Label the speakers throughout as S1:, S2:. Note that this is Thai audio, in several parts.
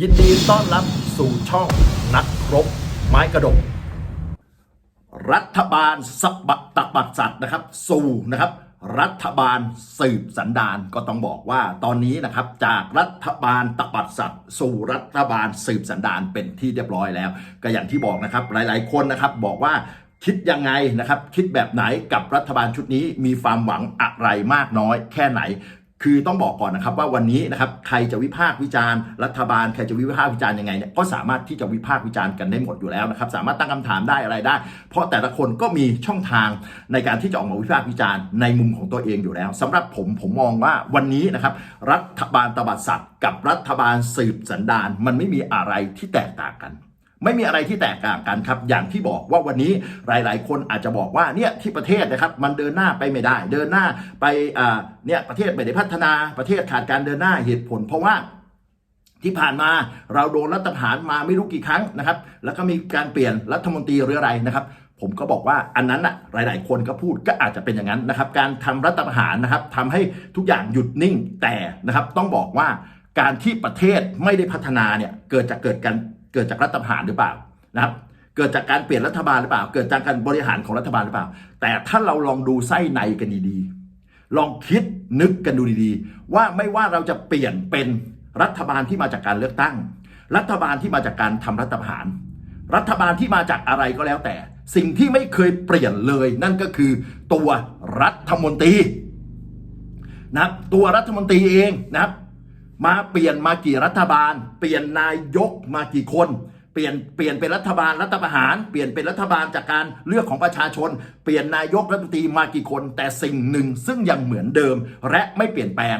S1: ยินดีต้อนรับสู่ช่องนักรบไม้กระดก รัฐบาลสะบัดตบัดสัตว์นะครับ สู่นะครับ รัฐบาลสืบสันดานก็ต้องบอกว่าตอนนี้นะครับจากรัฐบาลตบัดสัตว์ สู่รัฐบาลสืบสันดานเป็นที่เรียบร้อยแล้ว ก็อย่างที่บอกนะครับหลาย ๆ คนนะครับบอกว่าคิดยังไงนะครับ คิดแบบไหนกับรัฐบาลชุดนี้มีความหวังอะไรมากน้อยแค่ไหน คือต้องบอกก่อนนะครับว่าวันนี้นะครับใครจะวิพากษ์วิจารณ์รัฐบาลใครจะวิพากษ์วิจารณ์ยังไงเนี่ยก็สามารถที่จะวิพากษ์วิจารณ์กันได้หมดอยู่แล้วนะครับสามารถตั้งคำถามได้อะไรได้ เพราะแต่ละคนก็มีช่องทางในการที่จะออกมาวิพากษ์วิจารณ์ในมุมของตัวเองอยู่แล้วสำหรับผมผมมองว่าวันนี้นะครับรัฐบาลตบัดสัตว์กับรัฐบาลสืบสันดานมันไม่มีอะไรที่แตกต่างกัน ไม่มีอะไรที่แตกต่างกันครับ อย่างที่บอกว่าวันนี้หลาย ๆ คนอาจจะบอกว่าเนี่ยที่ประเทศนะครับมันเดินหน้าไปไม่ได้ เดินหน้าไปเนี่ยประเทศไม่ได้พัฒนาประเทศขาดการเดินหน้าเหตุผล เพราะว่าที่ผ่านมาเราโดนรัฐประหารมาไม่รู้กี่ครั้งนะครับ แล้วก็มีการเปลี่ยนรัฐมนตรีหรืออะไรนะครับผมก็บอกว่าอันนั้นอะหลาย ๆ คนก็พูดก็อาจจะเป็นอย่างนั้นนะครับ การทำรัฐประหารนะครับทำให้ทุกอย่างหยุดนิ่งแต่นะครับ ต้องบอกว่าการที่ประเทศไม่ได้พัฒนาเนี่ยเกิดจากเกิดการ เกิดจากรัฐประหารหรือเปล่านะครับเกิดจากการเปลี่ยนรัฐบาลหรือเปล่า เกิดจากการบริหารของรัฐบาลหรือเปล่า แต่ถ้าเราลองดูไส้ในกันดีๆ ลองคิดนึกกันดูดีๆ ว่าไม่ว่าเราจะเปลี่ยนเป็นรัฐบาลที่มาจากการเลือกตั้ง รัฐบาลที่มาจากการทำรัฐประหาร รัฐบาลที่มาจากอะไรก็แล้วแต่ สิ่งที่ไม่เคยเปลี่ยนเลย นั่นก็คือตัวรัฐมนตรีนะตัวรัฐมนตรีเองนะครับ มาเปลี่ยนมากี่รัฐบาล เปลี่ยนนายกมากี่คน เปลี่ยนเปลี่ยนเป็นรัฐบาลรัฐประหาร เปลี่ยนเป็นรัฐบาลจากการเลือกของประชาชน เปลี่ยนนายกรัฐมนตรีมากี่คน แต่สิ่งหนึ่งซึ่งยังเหมือนเดิม และไม่เปลี่ยนแปลง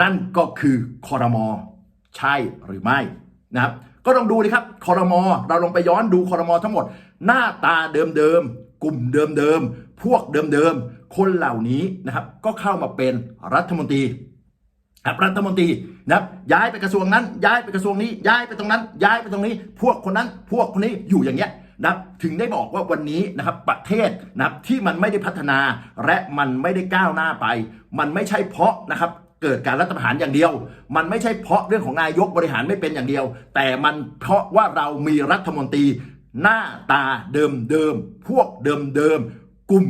S1: นั่นก็คือคอรมอใช่หรือไม่นะครับก็ลองดูนะครับคอรมอเราลองไปย้อนดูคอรมอทั้งหมด หน้าตาเดิมๆกลุ่มเดิมๆพวกเดิมๆคนเหล่านี้นะครับก็เข้ามาเป็นรัฐมนตรี รัฐมนตรีนะครับย้ายไปกระทรวงนั้น ย้ายไปกระทรวงนี้ ย้ายไปตรงนั้น ย้ายไปตรงนี้ พวกคนนั้น พวกคนนี้อยู่อย่างเงี้ยนะครับถึงได้บอกว่าวันนี้นะครับประเทศนะครับที่มันไม่ได้พัฒนา และมันไม่ได้ก้าวหน้าไป มันไม่ใช่เพราะนะครับเกิดการรัฐประหารอย่างเดียว มันไม่ใช่เพราะเรื่องของนายกบริหารไม่เป็นอย่างเดียว แต่มันเพราะว่าเรามีรัฐมนตรีหน้าตาเดิมเดิมพวกเดิมเดิม กลุ่ม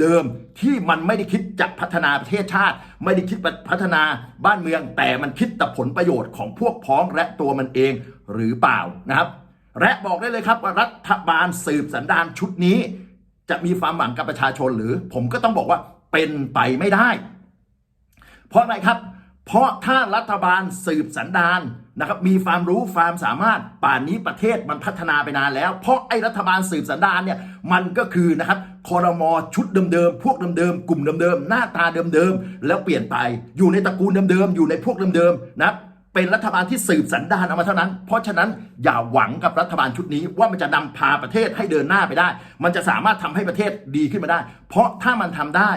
S1: เดิมๆที่มันไม่ได้คิดจะพัฒนาประเทศชาติ ไม่ได้คิดพัฒนาบ้านเมือง แต่มันคิดแต่ผลประโยชน์ของพวกพ้องและตัวมันเองหรือเปล่านะครับ และบอกได้เลยครับว่ารัฐบาลสืบสันดานชุดนี้ จะมีความหวังกับประชาชนหรือ ผมก็ต้องบอกว่าเป็นไปไม่ได้ เพราะอะไรครับ เพราะถ้ารัฐบาลสืบสันดานนะครับมีความรู้ความสามารถป่านนี้ประเทศมันพัฒนาไปนานแล้ว เพราะไอ้รัฐบาลสืบสันดานเนี่ยมันก็คือนะครับคอรมอชุดเดิมๆพวกเดิมๆกลุ่มเดิมๆหน้าตาเดิมๆแล้วเปลี่ยนไปอยู่ในตระกูลเดิมๆอยู่ในพวกเดิมๆนะเป็นรัฐบาลที่สืบสันดานเอามาเท่านั้น เพราะฉะนั้นอย่าหวังกับรัฐบาลชุดนี้ว่ามันจะนำพาประเทศให้เดินหน้าไปได้ มันจะสามารถทำให้ประเทศดีขึ้นมาได้ เพราะถ้ามันทำได้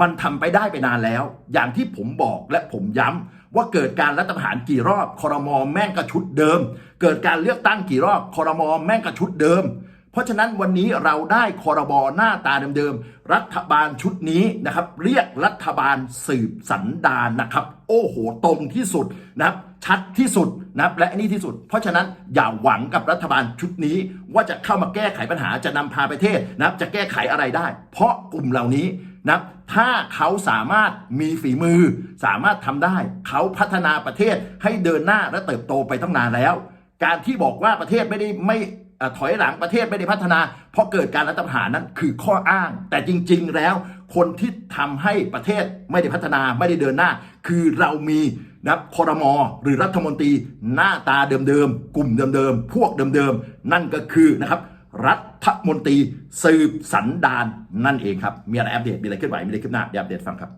S1: มันทำไปได้ไปนานแล้ว อย่างที่ผมบอกและผมย้ำว่าเกิดการรัฐประหารกี่รอบคอรมอแม่งกระชุดเดิม เกิดการเลือกตั้งกี่รอบคอรมอแม่งกระชุดเดิม เพราะฉะนั้นวันนี้เราได้คอรบอหน้าตาเดิมๆรัฐบาลชุดนี้นะครับ เรียกรัฐบาลสืบสันดานนะครับ โอ้โหตรงที่สุดนะครับชัดที่สุดนะครับและนี่ที่สุด เพราะฉะนั้นอย่าหวังกับรัฐบาลชุดนี้ ว่าจะเข้ามาแก้ไขปัญหาจะนำพาประเทศนะครับจะแก้ไขอะไรได้ เพราะกลุ่มเหล่านี้ นะถ้าเขาสามารถมีฝีมือ สามารถทำได้ เขาพัฒนาประเทศให้เดินหน้าและเติบโตไปตั้งนานแล้ว การที่บอกว่าประเทศไม่ได้ไม่ถอยหลังประเทศไม่ได้พัฒนา เพราะเกิดการรัฐประหารนั้นคือข้ออ้าง แต่จริง ๆ แล้ว คนที่ทำให้ประเทศไม่ได้พัฒนาไม่ได้เดินหน้า คือเรามีนะครับคอรมอหรือรัฐมนตรีหน้าตาเดิมๆกลุ่มเดิมๆพวกเดิมๆนั่นก็คือนะครับ รัฐมนตรีสืบสันดานนั่นเองครับ มีอะไรอัปเดตมีอะไรขึ้นไหวมีอะไรขึ้นหน้าเดี๋ยวอัปเดตฟังครับ